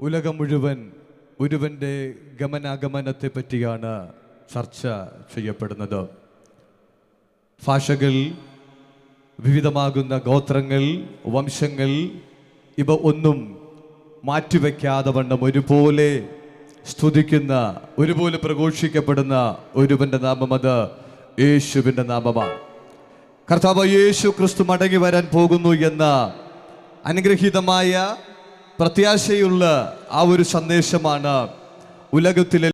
ഉലകം മുഴുവൻ ഒരുവന്റെ ഗമനാഗമനത്തെ പറ്റിയാണ് ചർച്ച ചെയ്യപ്പെടുന്നത്. ഭാഷകൾ വിവിധമാകുന്ന ഗോത്രങ്ങൾ വംശങ്ങൾ ഇവ ഒന്നും മാറ്റിവെക്കാതെ വണ്ണം ഒരുപോലെ സ്തുതിക്കുന്ന ഒരുപോലെ പ്രഘോഷിക്കപ്പെടുന്ന ഒരുവന്റെ നാമം അത് യേശുവിന്റെ നാമമാണ്. കർത്താവ് യേശു ക്രിസ്തു മടങ്ങി വരാൻ പോകുന്നു എന്ന അനുഗ്രഹീതമായ പ്രത്യാശയുള്ള ആ ഒരു സന്ദേശമാണ് ഉലകത്തിലെ